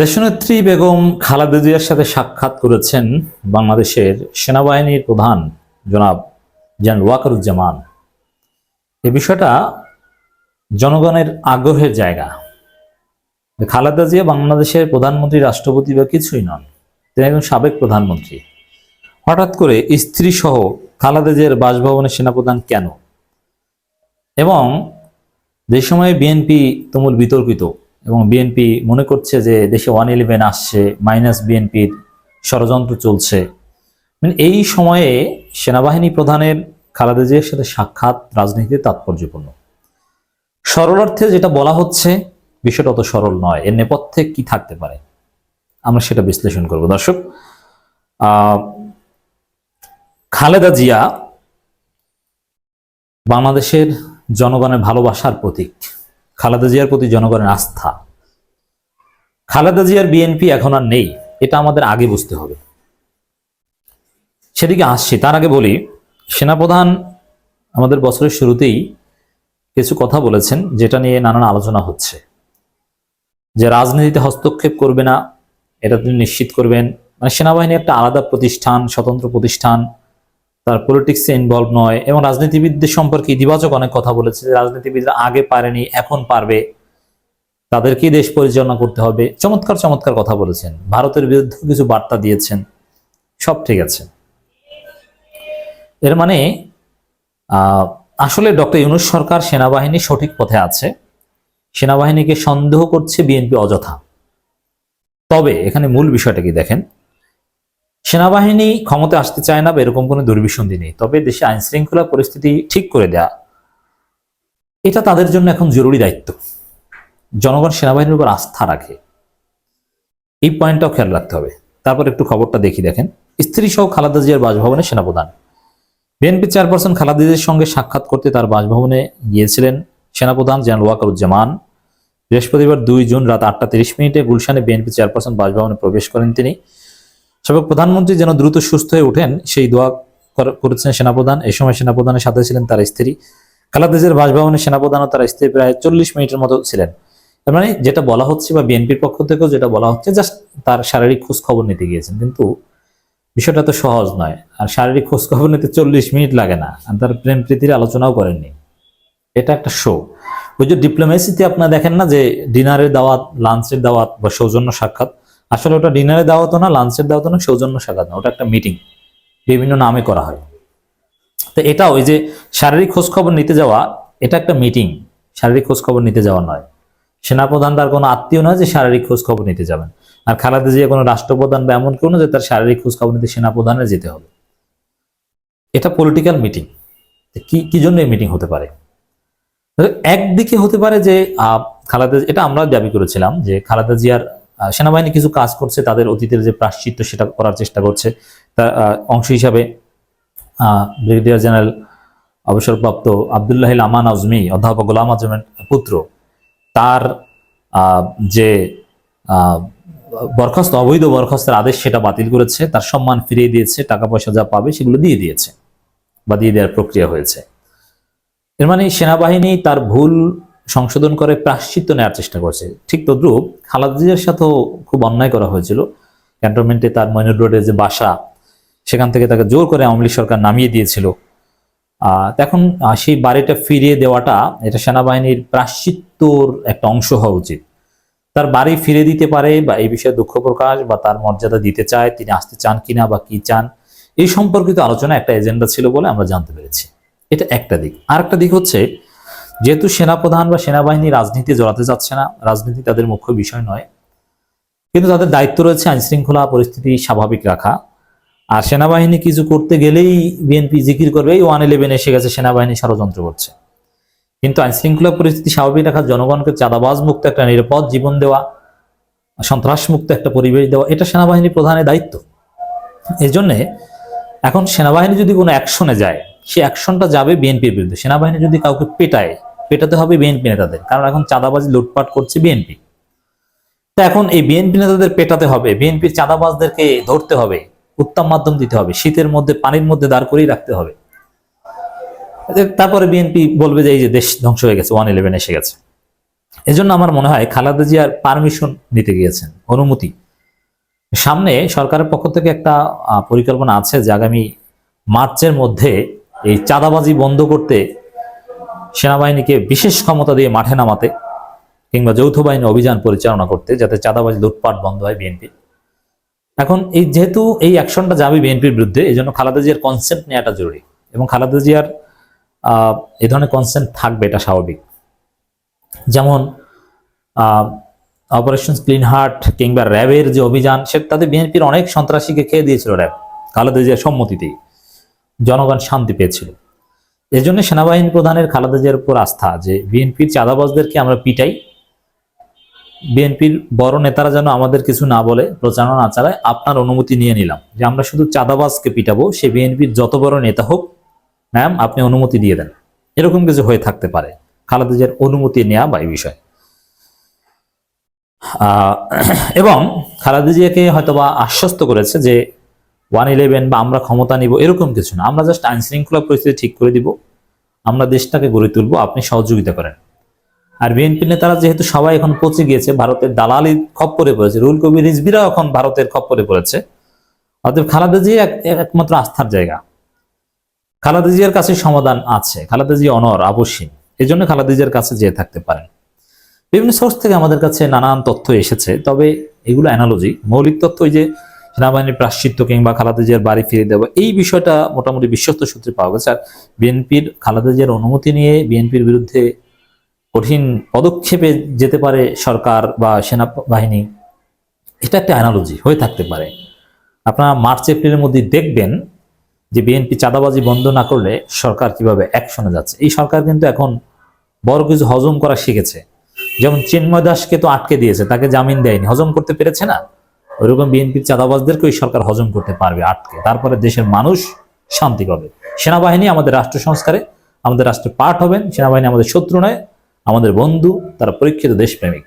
দেশনেত্রী বেগম খালেদা জিয়ার সাথে সাক্ষাৎ করেছেন বাংলাদেশের সেনাবাহিনীর প্রধান জনাব জেনারেল ওয়াকারুজ্জামান। এ বিষয়টা জনগণের আগ্রহের জায়গা। খালেদা জিয়া বাংলাদেশের প্রধানমন্ত্রী, রাষ্ট্রপতি বা কিছুই নন, তিনি একজন সাবেক প্রধানমন্ত্রী। হঠাৎ করে স্ত্রী সহ খালেদা জিয়ার বাসভবনে সেনাপ্রধান কেন? এবং যে সময়ে বিএনপি তুমুল বিতর্কিত এবং বিএনপি মনে করছে যে দেশে ওয়ান ইলেভেন আসছে মাইনাস বিএনপির ষড়যন্ত্র চলছে। মানে এই সময়ে সেনাবাহিনী প্রধানের খালেদা জিয়ার সাথে সাক্ষাৎ রাজনীতিতে তাৎপর্যপূর্ণ। সরলার্থে যেটা বলা হচ্ছে, বিষয়টা অত সরল নয়। এর নেপথ্যে কি থাকতে পারে? আমরা সেটা বিশ্লেষণ করব। দর্শক খালেদা জিয়া বাংলাদেশের জনগণের ভালোবাসার প্রতীক। খালেদা জিয়ার প্রতি জনগণের আস্থা। খালেদা জিয়ার বিএনপি এখন আর নেই, এটা আমাদের আগে বুঝতে হবে। সেদিকে আসছি, তার আগে বলি, সেনাপ্রধান আমাদের বছরের শুরুতেই কিছু কথা বলেছেন, যেটা নিয়ে নানান আলোচনা হচ্ছে। যে রাজনীতিতে হস্তক্ষেপ করবে না, এটা তিনি নিশ্চিত করবেন। মানে সেনাবাহিনী একটা আলাদা প্রতিষ্ঠান, স্বতন্ত্র প্রতিষ্ঠান তার পলিটিক্সে ইনভলভ নয় এবং রাজনীতিবিদদের সম্পর্কে ইতিবাচক অনেক কথা বলেছে। রাজনীতিবিদরা আগে পারেনি, এখন পারবে। তাদেরকেই দেশ পরিচালনা করতে হবে। চমৎকার চমৎকার কথা বলেছেন। ভারতের বিরুদ্ধে কিছু বার্তা দিয়েছেন। সব ঠিক আছে। এর মানে আসলে ডক্টর ইউনুস সরকার সেনাবাহিনী সঠিক পথে আছে। সেনাবাহিনীকে সন্দেহ করছে বিএনপি অযথা। তবে এখানে মূল বিষয়টা কি দেখেন? সেনাবাহিনী ক্ষমতা আসতে চায় না বা এরকম কোনো দুর্বিসন্ধি নেই। তবে দেশে আইন শৃঙ্খলা পরিস্থিতি ঠিক করে দেয়া, এটা তাদের জন্য এখন জরুরি দায়িত্ব। জনগণ সেনাবাহিনীর উপর আস্থা রাখে। এই পয়েন্টটাও খেয়াল রাখতে হবে। তারপর একটু খবরটা দেখি, দেখেন। স্ত্রী সহ খালেদা জিয়ার বাসভবনে সেনাপ্রধান। বিএনপি চেয়ারপারসন খালেদা জিয়ার সঙ্গে সাক্ষাৎ করতে তার বাসভবনে গিয়েছিলেন সেনাপ্রধান জেনারেল ওয়াকারুজ্জামান। বৃহস্পতিবার দুই জুন রাত আটটা তিরিশ মিনিটে গুলশানে বিএনপি চেয়ারপারসন বাসভবনে প্রবেশ করেন তিনি। সাবেক প্রধানমন্ত্রী যেন দ্রুত সুস্থ হয়ে ওঠেন, সেই দোয়া করেছেন সেনাপ্রধান। এই সময় সেনাপ্রধানের সাথে ছিলেন তার স্ত্রী। খালাদেজের বাসভবনে সেনাপ্রধান ও তার স্ত্রী প্রায় চল্লিশ মিনিটের মতো ছিলেন। তার মানে যেটা বলা হচ্ছে বা বিএনপির পক্ষ থেকেও যেটা বলা হচ্ছে, জাস্ট তার শারীরিক খোঁজ খবর নিতে গিয়েছেন। কিন্তু বিষয়টা তো সহজ নয়। আর শারীরিক খোঁজ খবর নিতে চল্লিশ মিনিট লাগে না। আর তার প্রেম প্রীতির আলোচনাও করেননি। এটা একটা শো ওই যে ডিপ্লোমেসিতে আপনারা দেখেন না যে ডিনারের দাওয়াত লাঞ্চের দাওয়াত বা সৌজন্য সাক্ষাৎ? আসলে ওটা ডিনারের দাওয়াতও না লাঞ্চের দাওয়াতও না, সৌজন্য সাক্ষাৎ না ওটা একটা মিটিং বিভিন্ন নামে করা হয়। তো এটা ওই যে শারীরিক খোঁজ খবর নিতে যাওয়া, এটা একটা মিটিং শারীরিক খোঁজ খবর নিতে যাওয়া নয়। সেনাপ্রধান তার কোনো আত্মীয় নয় যে শারীরিক খোঁজ খবর নিতে যাবেন। আর খালাদা জিয়া কোনো রাষ্ট্রপ্রধান বা এমন কেউ না যে তার শারীরিক খোঁজ খবর নিতে সেনাপ্রধানে যেতে হবে। এটা পলিটিক্যাল মিটিং কি কি জন্য এই মিটিং হতে পারে? একদিকে হতে পারে যে খালেদা, এটা আমরা দাবি করেছিলাম যে খালাদা জিয়ার সেনাবাহিনী কিছু কাজ করছে, তাদের অতীতের যে প্রাশ্চিত্য সেটা করার চেষ্টা করছে। তার অংশ হিসাবে ব্রিগেডিয়ার জেনারেল অবসরপ্রাপ্ত আবদুল্লাহ আমান আজমি, অধ্যাপক গোলাম আজমের পুত্র, তার যে বরখাস্ত, অবৈধ বরখাস্তের আদেশ সেটা বাতিল করেছে, তার সম্মান ফিরিয়ে দিয়েছে টাকা পয়সা যা পাবে সেগুলো দিয়ে দিয়েছে, বা দিয়ে দেওয়ার প্রক্রিয়া হয়েছে। এর মানে সেনাবাহিনী তার ভুল সংশোধন করে প্রাশ্চিত্য নেওয়ার চেষ্টা করছে। ঠিক তদ্রুপ খালাদা সাথেও খুব অন্যায় করা হয়েছিল। ক্যান্টনমেন্টে তার মইনুর রোডের যে বাসা, সেখান থেকে তাকে জোর করে আওয়ামী সরকার নামিয়ে দিয়েছিল। এখন সেই বাড়িটা ফিরিয়ে দেওয়াটা এটা সেনাবাহিনীর প্রাশ্চিত্যর একটা অংশ হওয়া উচিত। তার বাড়ি ফিরে দিতে পারে বা এই বিষয়ে দুঃখ প্রকাশ বা তার মর্যাদা দিতে চায়, তিনি আসতে চান কিনা বা কি চান, এই সম্পর্কিত আলোচনা একটা এজেন্ডা ছিল বলে আমরা জানতে পেরেছি। এটা একটা দিক। আর একটা দিক হচ্ছে যেহেতু সেনাপ্রধান বা সেনাবাহিনী রাজনীতি জড়াতে যাচ্ছে না, রাজনীতি তাদের মুখ্য বিষয় নয়। কিন্তু তাদের দায়িত্ব রয়েছে আইন শৃঙ্খলা পরিস্থিতি স্বাভাবিক রাখা। আর সেনাবাহিনী কিছু করতে গেলেই বিএনপি জিকির করবে, এই ওয়ান ইলেভেন এসে গেছে, সেনাবাহিনী ষড়যন্ত্র করছে। কিন্তু আইন শৃঙ্খলা পরিস্থিতি স্বাভাবিক রাখা, জনগণকে চাঁদাবাজ মুক্ত একটা নিরাপদ জীবন দেওয়া, সন্ত্রাস মুক্ত একটা পরিবেশ দেওয়া, এটা সেনাবাহিনী প্রধানের দায়িত্ব। এই জন্যে এখন সেনাবাহিনী যদি কোনো অ্যাকশনে যায়, সে অ্যাকশনটা যাবে বিএনপির বিরুদ্ধে। সেনাবাহিনী যদি কাউকে পেটায় পেটাতে হবে বিএনপি নেতাদের। কারণ এখন চাঁদাবাজি লুটপাট করছে বিএনপি। তো এখন এই বিএনপি নেতাদের পেটাতে হবে, বিএনপির চাঁদাবাজদেরকে ধরতে হবে উত্তম মাধ্যম দিতে হবে, শীতের মধ্যে, পানির মধ্যে দাঁড় করেই রাখতে হবে। তারপরে বিএনপি বলবে যে এই যে দেশ ধ্বংস হয়ে গেছে, ওয়ান ইলেভেন এসে গেছে। এজন্য আমার মনে হয় খালেদা জিয়ার পারমিশন নিতে গিয়েছেন, অনুমতি। সামনে সরকারের পক্ষ থেকে একটা পরিকল্পনা আছে যে আগামী মার্চের মধ্যে এই চাঁদাবাজি বন্ধ করতে সেনাবাহিনীকে বিশেষ ক্ষমতা দিয়ে মাঠে নামাতে কিংবা যৌথ বাহিনী অভিযান পরিচালনা করতে যাতে চাঁদাবাজি লুটপাট বন্ধ হয় বিএনপি। এখন এই যেহেতু এই অ্যাকশনটা যাবে বিএনপির বিরুদ্ধে এই জন্য খালেদা জিয়ার কনসেন্ট নেওয়াটা জরুরি এবং খালেদা জিয়ার এই ধরনের কনসেন্ট থাকবে, এটা স্বাভাবিক। যেমন অপারেশন ক্লিন হার্ট কিংবা র্যাবের যে অভিযান, সে তাতে বিএনপির অনেক সন্ত্রাসীকে খেয়ে দিয়েছিল র্যাব, খালেদা জিয়ার সম্মতিতেই। জনগণ শান্তি পেয়েছিল। এই জন্য সেনাবাহিনী প্রধানের খালেদা জিয়ার উপর আস্থা যে বিএনপির চাঁদাবাজদেরকে আমরা পিটাই। বিএনপির বড় নেতারা যেন আমাদের কিছু না বলে, প্রচারণা না চালায়, আপনার অনুমতি নিয়ে নিলাম যে আমরা শুধু চাঁদাবাজকে পিটাবো, সে বিএনপির যত বড় নেতা হোক, ম্যাম, আপনি অনুমতি দিয়ে দেন। এরকম কিছু হয়ে থাকতে পারে। খালেদা জিয়ার অনুমতি নেওয়া বা এই বিষয়। এবং খালেদা জিয়াকে হয়তোবা আশ্বস্ত করেছে যে ওয়ান ইলেভেন বা আমরা ক্ষমতা নিব, এরকম কিছু না। আমরা জাস্ট আইন শৃঙ্খলা পরিস্থিতি ঠিক করে দিব, আমরা দেশটাকে গড়ে তুলবো, আপনি সহযোগিতা করেন। আর বিএনপি নেতারা যেহেতু সবাই এখন পচে গিয়েছে, ভারতের দালালি খপ্পরে পড়েছে, রুল কবির রিজবিরাও এখন ভারতের খপ্পরে পড়েছে। অতএব খালেদা একমাত্র আস্থার জায়গা। খালেদা জিয়ার কাছে সমাধান আছে, খালেদা জিয়া অনর, আবশ্যিক। এই জন্য খালেদা জিয়ার কাছে যেয়ে থাকতে পারেন। বিভিন্ন সোর্স থেকে আমাদের কাছে নানান তথ্য এসেছে, তবে এগুলো অ্যানালজি মৌলিক তথ্য ওই যে সেনাবাহিনীর প্রাশ্চিত্য কিংবা খালেদা জিয়ার বাড়ি ফিরে দেওয়া এই বিষয়টা মোটামুটি বিশ্বস্ত সূত্রে পাওয়া গেছে। আর বিএনপির, খালেদা জিয়ার অনুমতি নিয়ে বিএনপির বিরুদ্ধে কঠিন পদক্ষেপে যেতে পারে সরকার বা সেনাবাহিনী, এটা একটা অ্যানালজি হয়ে থাকতে পারে। আপনারা মার্চ, এপ্রিলের মধ্যে দেখবেন যে বিএনপি চাঁদাবাজি বন্ধ না করলে সরকার কীভাবে অ্যাকশনে যাচ্ছে। এই সরকার কিন্তু এখন বড় কিছু হজম করা শিখেছে। যেমন চিন্ময় দাসকে তো আটকে দিয়েছে, তাকে জামিন দেয়নি। হজম করতে পেরেছে না? ওইরকম বিএনপির চাঁদাবাজদেরকে ওই সরকার হজম করতে পারবে, আটকে। তারপরে দেশের মানুষ শান্তি পাবে। সেনাবাহিনী আমাদের রাষ্ট্র সংস্কারে, আমাদের রাষ্ট্রের পার্ট হবেন, সেনাবাহিনী আমাদের শত্রু নয়, আমাদের বন্ধু, তারা পরীক্ষিত দেশপ্রেমিক।